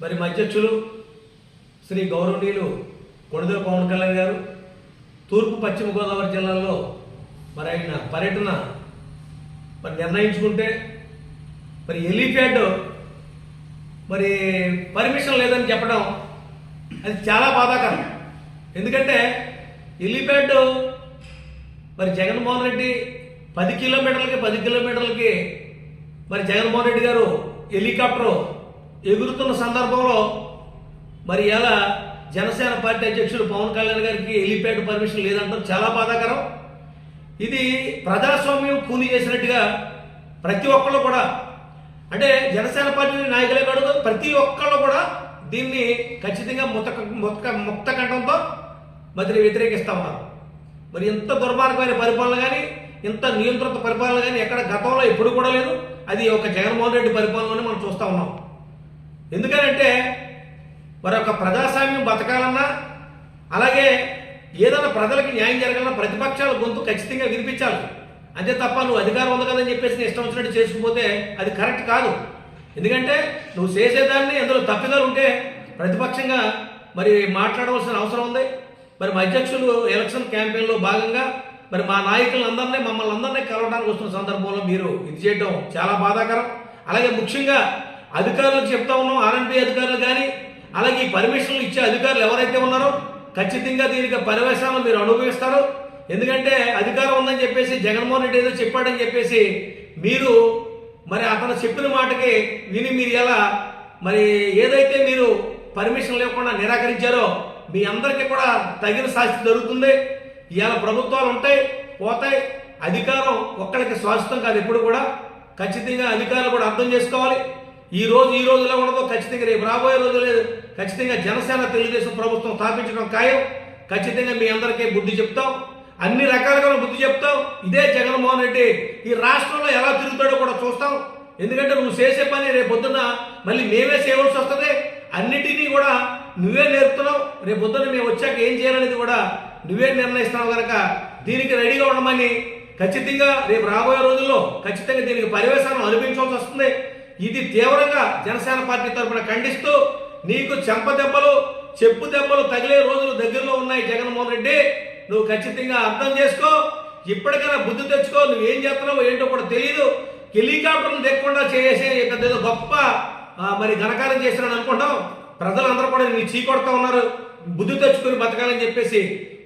మరి మా అధ్యక్షులు శ్రీ గౌరవనీయులు కొణిదల పవన్ కళ్యాణ్ గారు తూర్పు పశ్చిమ గోదావరి జిల్లాల్లో మరి ఆయన పర్యటన మరి నిర్ణయించుకుంటే మరి ఎలిఫ్యాడ్ మరి పర్మిషన్ లేదని చెప్పడం అది చాలా బాధాకరం. ఎందుకంటే ఎలిఫ్యాడ్ మరి జగన్మోహన్ రెడ్డి పది కిలోమీటర్లకి పది కిలోమీటర్లకి మరి జగన్మోహన్ రెడ్డి గారు హెలికాప్టర్ ఎగురుతున్న సందర్భంలో మరి ఎలా జనసేన పార్టీ అధ్యక్షుడు పవన్ కళ్యాణ్ గారికి హెలిప్యాడ్ పర్మిషన్ లేదంటాం చాలా బాధాకరం. ఇది ప్రజాస్వామ్యం కూలి చేసినట్టుగా ప్రతి ఒక్కళ్ళు కూడా అంటే జనసేన పార్టీ నాయకులే కాదు ప్రతి ఒక్కళ్ళు కూడా దీన్ని ఖచ్చితంగా ముతక ముతక ముక్త కంఠంతో మరి వ్యతిరేకిస్తా ఉన్నారు. మరి ఇంత దుర్మార్గమైన పరిపాలన కానీ ఇంత నియంత్రిత పరిపాలన కానీ ఎక్కడ గతంలో ఎప్పుడు కూడా లేదు. అది ఒక జగన్మోహన్ రెడ్డి పరిపాలన మనం చూస్తూ ఉన్నాం. ఎందుకనంటే మరి ఒక ప్రజాస్వామ్యం బతకాలన్నా అలాగే ఏదైనా ప్రజలకు న్యాయం జరగాలన్నా ప్రతిపక్షాల గొంతు ఖచ్చితంగా వినిపించాలి. అంతే తప్ప నువ్వు అధికారం ఉంది కదని చెప్పేసి నీ ఇష్టం వచ్చినట్టు చేసుకుపోతే అది కరెక్ట్ కాదు. ఎందుకంటే నువ్వు చేసేదాన్ని అందులో తప్పిదాలు ఉంటే ప్రతిపక్షంగా మరి మాట్లాడవలసిన అవసరం ఉంది. మరి మా అధ్యక్షులు ఎలక్షన్ క్యాంపెయిన్లో భాగంగా మరి మా నాయకులందరినీ మమ్మల్ని అందరినీ కలవడానికి వస్తున్న సందర్భంలో మీరు ఇది చేయడం చాలా బాధాకరం. అలాగే ముఖ్యంగా అధికారులకు చెప్తా ఉన్నాం ఆర్ఎన్బి అధికారులు కానీ అలాగే ఈ పర్మిషన్లు ఇచ్చే అధికారులు ఎవరైతే ఉన్నారో ఖచ్చితంగా దీనికి పరివేశాలను మీరు అనుభవిస్తారు. ఎందుకంటే అధికారం ఉందని చెప్పేసి జగన్మోహన్ రెడ్డి ఏదో చెప్పాడని చెప్పేసి మీరు మరి అతను చెప్పిన మాటకి విని మీరు ఎలా మరి ఏదైతే మీరు పర్మిషన్ లేకుండా నిరాకరించారో మీ అందరికీ కూడా తగిన శాస్తి జరుగుతుంది ఇవాళ ప్రభుత్వాలు ఉంటాయి పోతాయి. అధికారం ఒక్కడికి శాశ్వతం కాదు ఎప్పుడు కూడా. ఖచ్చితంగా అధికారులు కూడా అర్థం చేసుకోవాలి. ఈ రోజు ఈ రోజులో ఉండదో ఖచ్చితంగా రేపు రాబోయే రోజులే ఖచ్చితంగా జనసేన తెలుగుదేశం ప్రభుత్వం స్థాపించడం ఖాయం. ఖచ్చితంగా మీ అందరికీ బుద్ధి చెప్తాం. అన్ని రకాలుగా బుద్ధి చెప్తాం. ఇదే జగన్మోహన్ రెడ్డి ఈ రాష్ట్రంలో ఎలా తిరుగుతాడో కూడా చూస్తాం. ఎందుకంటే నువ్వు చేసే పని రేపు పొద్దున మళ్ళీ మేమే చేయవలసి వస్తుంది. అన్నిటినీ కూడా నువ్వే నేర్పుతున్నావు. రేపు పొద్దున మేము వచ్చాక ఏం చేయాలనేది కూడా నువ్వే నిర్ణయిస్తున్నావు కనుక దీనికి రెడీగా ఉండమని ఖచ్చితంగా రేపు రాబోయే రోజుల్లో ఖచ్చితంగా దీనికి పర్యవేశాన్ని అనిపించవలసి వస్తుంది. ఇది తీవ్రంగా జనసేన పార్టీ తరఫున ఖండిస్తూ నీకు చెంప దెబ్బలు చెప్పు దెబ్బలు తగిలే రోజులు దగ్గరలో ఉన్నాయి జగన్మోహన్ రెడ్డి. నువ్వు ఖచ్చితంగా అర్థం చేసుకో. ఇప్పటికైనా బుద్ధి తెచ్చుకో. నువ్వు ఏం చేస్తున్నావో ఏంటో కూడా తెలియదు హెలికాప్టర్లు దిగకుండా చేసే పెద్ద ఏదో గొప్ప మరి ఘనకారం చేసినాను అనుకుంటాం ప్రజలందరూ కూడా నీ చీకొడతా ఉన్నారు. బుద్ధి తెచ్చుకొని బతకాలని చెప్పేసి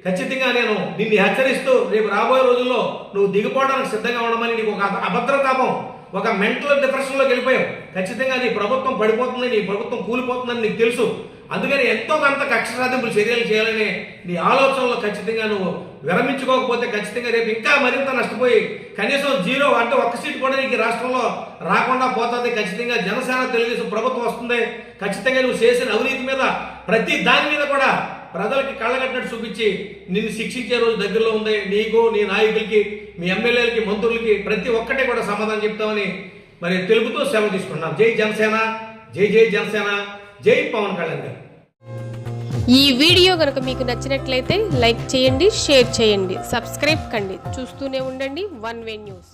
ఖచ్చితంగా నేను నిన్ను హెచ్చరిస్తూ రేపు రాబోయే రోజుల్లో నువ్వు దిగిపోవడానికి సిద్ధంగా ఉండమని నీకు ఒక అభద్రతాపం ఒక మెంటల్ డిప్రెషన్లోకి వెళ్ళిపోయావు ఖచ్చితంగా నీ ప్రభుత్వం పడిపోతుంది నీ ప్రభుత్వం కూలిపోతుందని నీకు తెలుసు. అందుకని ఎంతో కొంత కక్ష సాధింపులు చర్యలు చేయాలని నీ ఆలోచనలో ఖచ్చితంగా నువ్వు విరమించుకోకపోతే ఖచ్చితంగా రేపు ఇంకా మరింత నష్టపోయి కనీసం జీరో అంటే ఒక్క సీట్ కూడా నీకు రాష్ట్రంలో రాకుండా పోతుంది. ఖచ్చితంగా జనసేన తెలుగుదేశం ప్రభుత్వం వస్తుంది. ఖచ్చితంగా నువ్వు చేసిన అవినీతి మీద ప్రతి దాని మీద కూడా ప్రజలకి కళ్ళగట్టినట్టు చూపించి నిన్ను శిక్షించే రోజు దగ్గరలో ఉంది. నీకు నీ నాయకులకి మీ ఎమ్మెల్యేలకి మంత్రులకి ప్రతి ఒక్కటే కూడా సమాధానం చెప్తామని మరి తెలుగుతో సేవ తీసుకున్నాం జై జనసేన జై జై జనసేన జై పవన్ కళ్యాణ్ గారు. ఈ వీడియో కనుక మీకు నచ్చినట్లయితే లైక్ చేయండి షేర్ చేయండి సబ్స్క్రైబ్ కండి. చూస్తూనే ఉండండి వన్ వే న్యూస్.